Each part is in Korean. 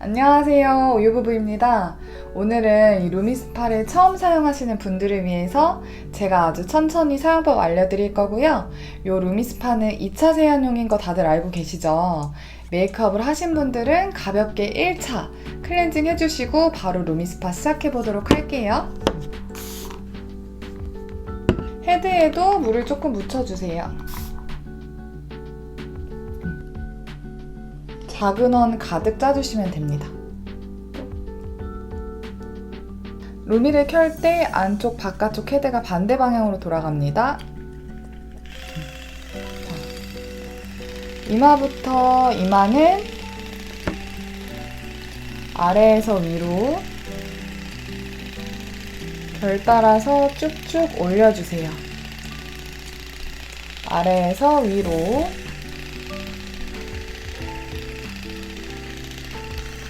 안녕하세요. 우유부부입니다. 오늘은 이 루미스파를 처음 사용하시는 분들을 위해서 제가 아주 천천히 사용법 알려드릴 거고요. 이 루미스파는 2차 세안용인 거 다들 알고 계시죠? 메이크업을 하신 분들은 가볍게 1차 클렌징 해주시고 바로 루미스파 시작해 보도록 할게요. 헤드에도 물을 조금 묻혀주세요. 작은 원 가득 짜주시면 됩니다. 루미를 켤 때 안쪽 바깥쪽 헤드가 반대 방향으로 돌아갑니다. 자, 이마부터 이마는 아래에서 위로 결 따라서 쭉쭉 올려주세요. 아래에서 위로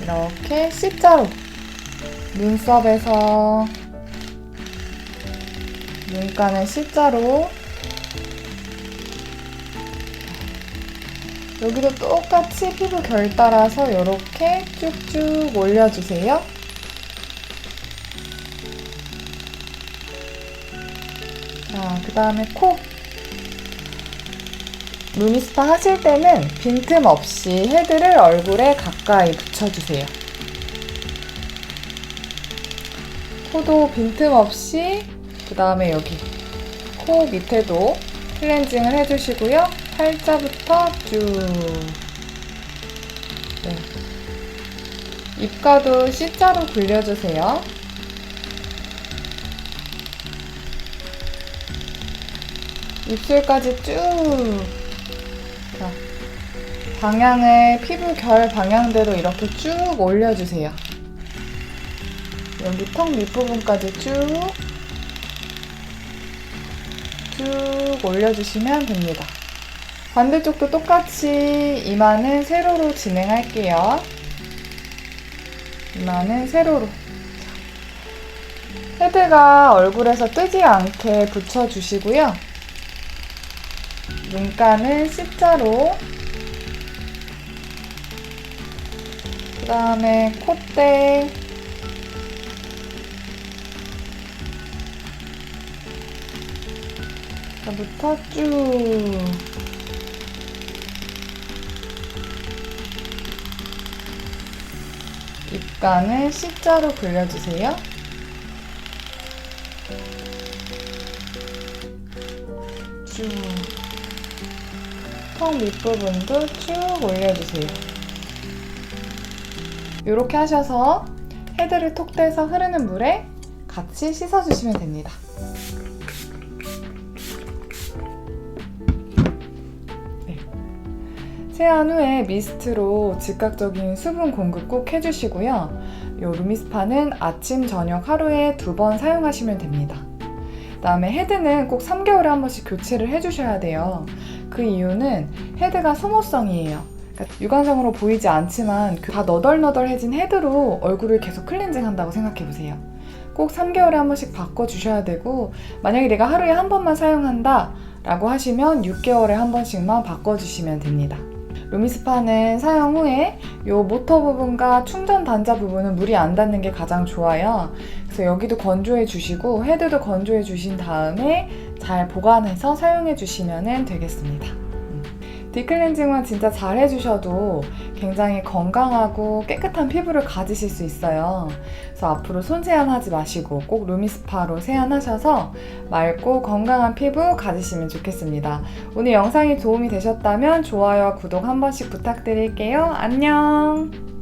이렇게 C자로 눈썹에서 눈가는 C자로 여기도 똑같이 피부 결 따라서 이렇게 쭉쭉 올려주세요. 자, 그 다음에 코. 루미스파 하실 때는 빈틈 없이 헤드를 얼굴에 가까이 붙여주세요. 코도 빈틈 없이 그 다음에 여기 코 밑에도 클렌징을 해주시고요. 팔자부터 쭉 네. 입가도 C자로 굴려주세요. 입술까지 쭉 자, 방향을 피부 결 방향대로 이렇게 쭉 올려주세요. 여기 턱 밑부분까지 쭉, 쭉 올려주시면 됩니다. 반대쪽도 똑같이 이마는 세로로 진행할게요. 이마는 세로로. 헤드가 얼굴에서 뜨지 않게 붙여주시고요. 눈가는 C자로 다음에 콧대 부터 쭉 입가는 C자로 굴려주세요. 쭉 턱 밑부분도 쭉 올려주세요. 이렇게 하셔서 헤드를 톡 떼서 흐르는 물에 같이 씻어주시면 됩니다. 네. 세안 후에 미스트로 즉각적인 수분 공급 꼭 해주시고요. 이 루미스파는 아침, 저녁 하루에 두 번 사용하시면 됩니다. 그 다음에 헤드는 꼭 3개월에 한 번씩 교체를 해주셔야 돼요. 그 이유는 헤드가 소모성이에요. 그러니까 육안상으로 보이지 않지만 그 다 너덜너덜해진 헤드로 얼굴을 계속 클렌징 한다고 생각해 보세요. 꼭 3개월에 한 번씩 바꿔주셔야 되고, 만약에 내가 하루에 한 번만 사용한다 라고 하시면 6개월에 한 번씩만 바꿔주시면 됩니다. 루미스파는 사용 후에 이 모터 부분과 충전 단자 부분은 물이 안 닿는 게 가장 좋아요. 그래서 여기도 건조해 주시고 헤드도 건조해 주신 다음에 잘 보관해서 사용해 주시면 되겠습니다. 음. 딥클렌징만 진짜 잘 해주셔도 굉장히 건강하고 깨끗한 피부를 가지실 수 있어요. 그래서 앞으로 손 세안하지 마시고 꼭 루미스파로 세안하셔서 맑고 건강한 피부 가지시면 좋겠습니다. 오늘 영상이 도움이 되셨다면 좋아요와 구독 한 번씩 부탁드릴게요. 안녕!